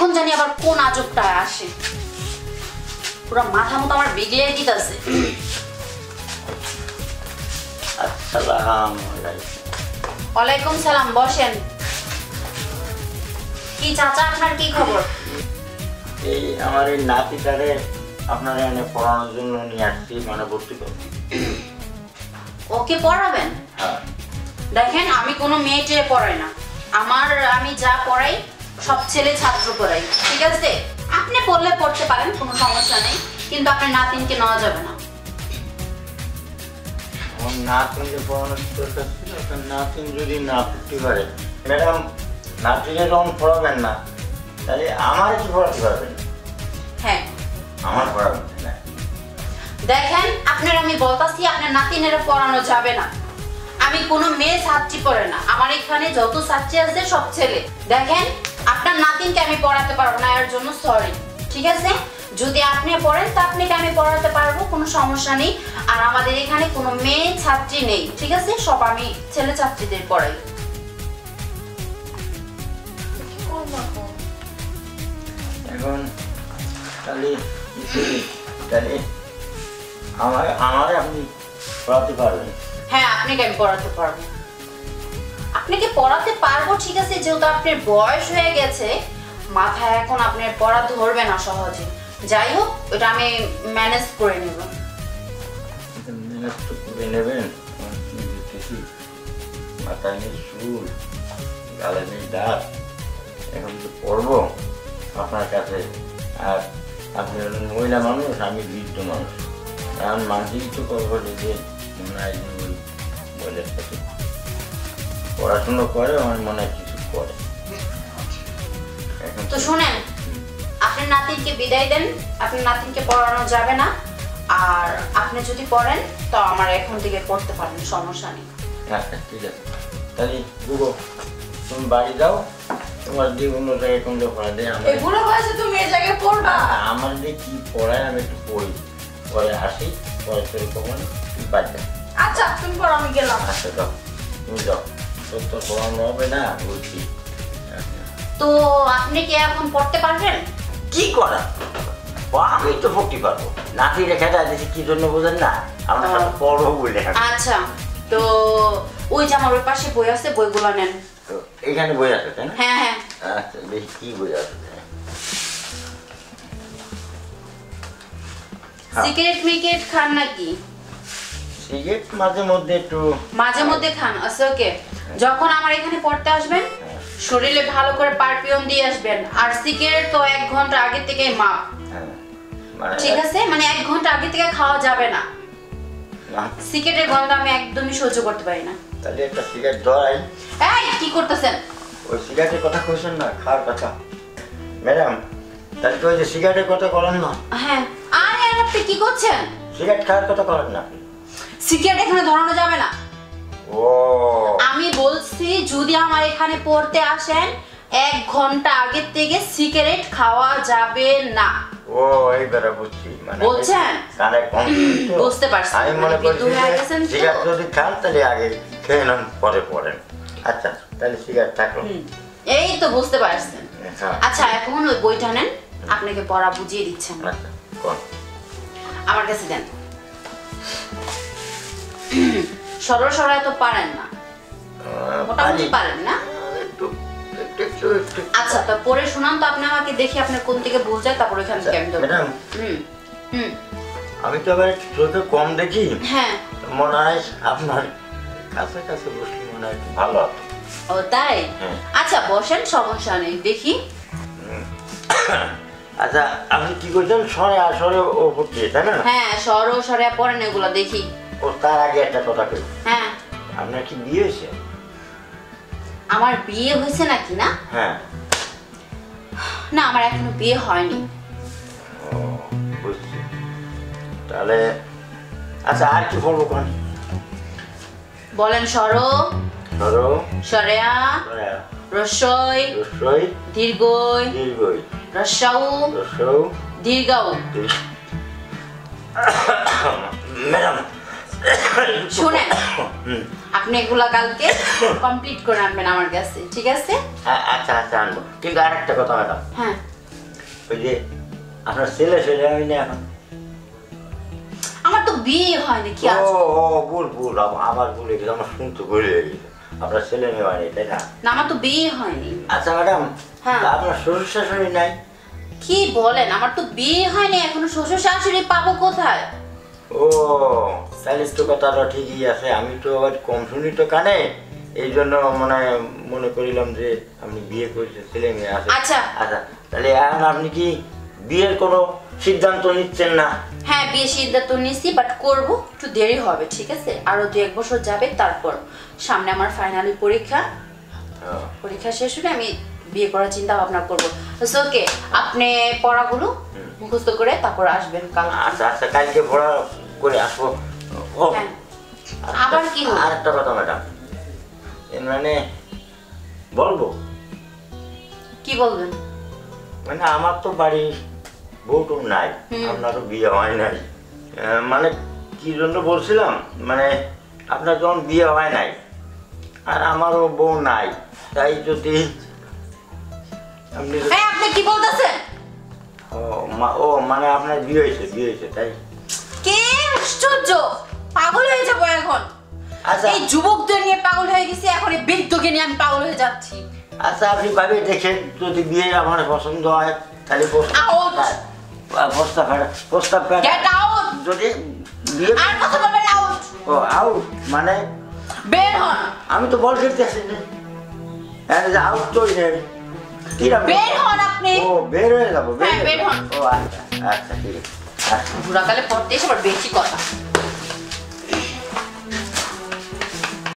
এখন জানি আবার কোন আজবটা আসে। পুরো মাথা মতো আমার বিগড়ে দিতেছে। ওয়ালাইকুম সালাম বসেন। কি চাচা আপনার কি খবর? এই আমার এই নাতিটারে আপনার এনে পড়ানোর জন্য নিয়ে আসছি মানে ভর্তি করছি। ওকে পড়াবেন? হ্যাঁ। দেখেন আমি কোনো মেয়েটে পড়াই না। আমার আমি যা পড়াই সব ছেলে ছাত্র পড়াই ঠিক আছে? আপনি পড়লে পড়তে পারেন কোনো সমস্যা নেই কিন্তু আপনার নাতিনকে নেওয়া যাবে না। নাতিনকে পড়ানোর দরকার ছিল নাতিন যদি না পড়তে পারে ম্যাডাম নাতিকে যখন পড়াবেন না তাহলে আমার কি পড়াতে পারবেন? হ্যাঁ। আমার পড়াবেন না দেখেন আপনার আমি বলতাছি আপনার নাতিনের পড়ানো যাবে না। আমি কোনো মেয়ে ছাত্রী পড়ে না আমার এখানে যত ছাত্রী আছে সব ছেলে। দেখেন আপনার নাতিনকে আমি পড়াতে পারব না এর জন্য সরি ঠিক আছে? যদি আপনি পড়েন তা আপনাকে আমি পড়াতে পারব কোনো সমস্যা নেই। আর আমাদের এখানে কোনো মেয়ে ছাত্রী নেই ঠিক আছে? সব আমি ছেলে ছাত্রীদের পড়াই। এখন তাহলে তাহলে আমার আমার আপনি পড়াতে পারবেন। হ্যাঁ আপনাকে আমি পড়াতে পারব। আপনাকে পড়াতে পারব, ঠিক আছে? যেহেতু আপনার বয়স হয়ে গেছে, মাথায় এখন আপনার পড়া ধরবে না সহজে। যাই হোক, ওটা আমি ম্যানেজ করে নেব। আপনার কাছে। আর আপনি মহিলা মানুষ, আমি বৃদ্ধ মানুষ। তো করব সাথে পড়াশুনো করে আমার মনে হয় কিছু করে। তো শুনেন আপনার নাতিনকে বিদায় দেন আপনার নাতিনকে পড়ানো যাবে না। আর আপনি যদি পড়েন তো আমার এখন থেকে পড়তে পারেন সমস্যা নেই। আচ্ছা ঠিক আছে। তাহলে বুবো তুমি বাড়ি যাও তোমার যে অন্য জায়গায় কোন পড়া দেয় আমার এগুলো বয়সে তুমি এই জায়গায় পড়বা? আমার যে কি পড়ায় আমি একটু পড়ি। পরে আসি পরে তোর কখন দেয় আচ্ছা তুমি পড়ো আমি গেলাম। আচ্ছা যাও। তুমি যাও। তো পড়ানো হবে না বলছি আচ্ছা। তো আপনি কি এখন পড়তে পারবেন? কি করা? আমি তো পড়তে পারব। নাতি রেখে দেয় কি জন্য বোঝেন না। আমার সাথে পড়ব বলে। আচ্ছা তো ওই যে আমার ওই পাশে বই আছে বইগুলো নেন। এখানে বই আছে তাই না? হ্যাঁ হ্যাঁ। আচ্ছা দেখি কি বই আছে। হ্যাঁ। সিগারেট মিকেট খান নাকি? সিগারেট মাঝে মধ্যে একটু মাঝে মধ্যে খান আচ্ছা ওকে। যখন আমার এখানে পড়তে আসবেন শরীরে ভালো করে পারফিউম দিয়ে আসবেন। আর সিগারেট তো এক ঘণ্টা আগে থেকে মাপ। হ্যাঁ, মানে ঠিক আছে? মানে এক ঘণ্টা আগে থেকে খাওয়া যাবে না। সিগারেটের গন্ধ আমি একদমই সহ্য করতে পারি না। তাহলে একটা সিগারেট ধরাই। এই কি করতেছেন? ওই সিগারেটের কথা কইছেন না খাওয়ার কথা। ম্যাডাম তাহলে তো ওই যে সিগারেটের কথা করেন না। হ্যাঁ। আরে আপনি কি করছেন? সিগারেট খাওয়ার কথা করেন না। সিগারেট এখানে ধরানো যাবে না। আমি বলছি যদি আমার এখানে পড়তে আসেন এক ঘণ্টা আগের থেকে সিগারেট খাওয়া যাবে না। ও এইবারে বুঝছি মানে বলছেন? কানে কম বুঝতে পারছি। আমি মনে করছি। সিগারেট যদি খান তাহলে আগে খেয়ে নেন পরে পড়েন। আচ্ছা তাহলে সিগারেট থাকল। এই তো বুঝতে পারছেন। হ্যাঁ। আচ্ছা এখন ওই বইটা নেন আপনাকে পড়া বুঝিয়ে দিচ্ছেন আচ্ছা আমার কাছে দেন। সরল সরাই তো পারেন না। মোটামুটি পারেন না? আচ্ছা তো পড়ে শোনান তো আপনি আমাকে দেখি আপনার কোন থেকে ভুল যায় তারপর এখান থেকে আমি ম্যাডাম। হুম হুম। আমি তো আবার চোখে কম দেখি। হ্যাঁ। মনে হয় আপনার কাছে কাছে বসলে মনে হয় ভালো হতো। ও তাই? হ্যাঁ। আচ্ছা বসেন সমস্যা নেই দেখি। আচ্ছা আপনি কি করছেন? সরে আসরে ওপর দিয়ে তাই না? হ্যাঁ সর সরে পড়েন এগুলো দেখি। ও তার আগে একটা কথা কই। হ্যাঁ। আপনার কি বিয়ে হয়েছে? আমার বিয়ে হয়েছে নাকি না? হ্যাঁ। না আমার এখনও বিয়ে হয়নি। বুঝছি। তাহলে আচ্ছা আর কি বলব কোন? বলেন সর। ধরো সরেয়া। রসই। রসই। দীর্ঘই। দীর্ঘই। রসাউ রসৌ দীর্ঘাউ দীর্ঘ- ম্যাডাম শুনেন আপনি এগুলা কালকে কমপ্লিট করে আনবেন আমার কাছে ঠিক আছে? আচ্ছা আচ্ছা আনব। কিন্তু আর একটা কথা ম্যাডাম। হ্যাঁ। ওই যে আপনার ছেলে ছেলে আমি না এখন? আমার তো বিয়ে হয়নি কি ও আছে ও ভুল ভুল। আমার ভুল গেছে আমার শুনতে ভুল হয়ে গেছে। আপনার ছেলে মেয়ে হয়নি তাই না? না আমার তো বিয়ে হয়নি। আচ্ছা ম্যাডাম হ্যাঁ। আপনার শ্বশুর শাশুড়ি নাই? কি বলেন আমার তো বিয়ে হয়নি এখনও শ্বশুর শাশুড়ি পাবো কোথায়? ও তাহলে তো কথাটা ঠিকই আছে আমি তো আবার কম শুনি তো কানে এই জন্য মানে মনে করিলাম যে আপনি বিয়ে করেছেন ছেলে মেয়ে আছে। আচ্ছা। আচ্ছা তাহলে এখন আপনি কি বিয়ের কোনো সিদ্ধান্ত নিচ্ছেন না? হ্যাঁ বিয়ে সিদ্ধান্ত নিয়েছি বাট করব একটু দেরি হবে ঠিক আছে? আরও দু এক বছর যাবে তারপর। সামনে আমার ফাইনালি পরীক্ষা। পরীক্ষা শেষ হলে আমি বিয়ে করার চিন্তা ভাবনা করব ওকে আপনি পড়াগুলো মুখস্থ করে তারপর আসবেন কাল। আচ্ছা আচ্ছা কালকে পড়া করে আসব। আবার কি হলো? আর একটা কথা ম্যাডাম। মানে বলব? কি বলবেন? মানে আমার তো বাড়ি বউটু নাই। আপনারও বিয়ে হয় নাই। মানে কি জন্য বলছিলাম? মানে আপনার যখন বিয়ে হয় নাই আর আমারও বউ নাই তাই যদি আপনি হ্যাঁ আপনি কি বলতেছেন? ও মানে আপনার বিয়ে হয়েছে বিয়ে হয়েছে তাই। কে আশ্চর্য! এই যুবকদের নিয়ে পাগল হয়ে গেছি এখন এই বৃদ্ধকে নিয়ে আমি পাগল হয়ে যাচ্ছি। আচ্ছা আপনি ভাবে দেখেন যদি বিয়ে আমার পছন্দ হয় তাহলে প্রস্তাব পাঠান। গেট আউট যদি বিয়ে আর কথা বলবেন আউট ও আউট মানে? বের হন। আমি তো বল খেলতে আসি না। হ্যাঁ আউট তো নেই বের হন আপনি। ও বের হয়ে যাব হ্যাঁ, হয়ে বের হন। ও আচ্ছা আচ্ছা ঠিক আছে। আচ্ছা বুড়াকালে পড়তে এসে বেশি কথা।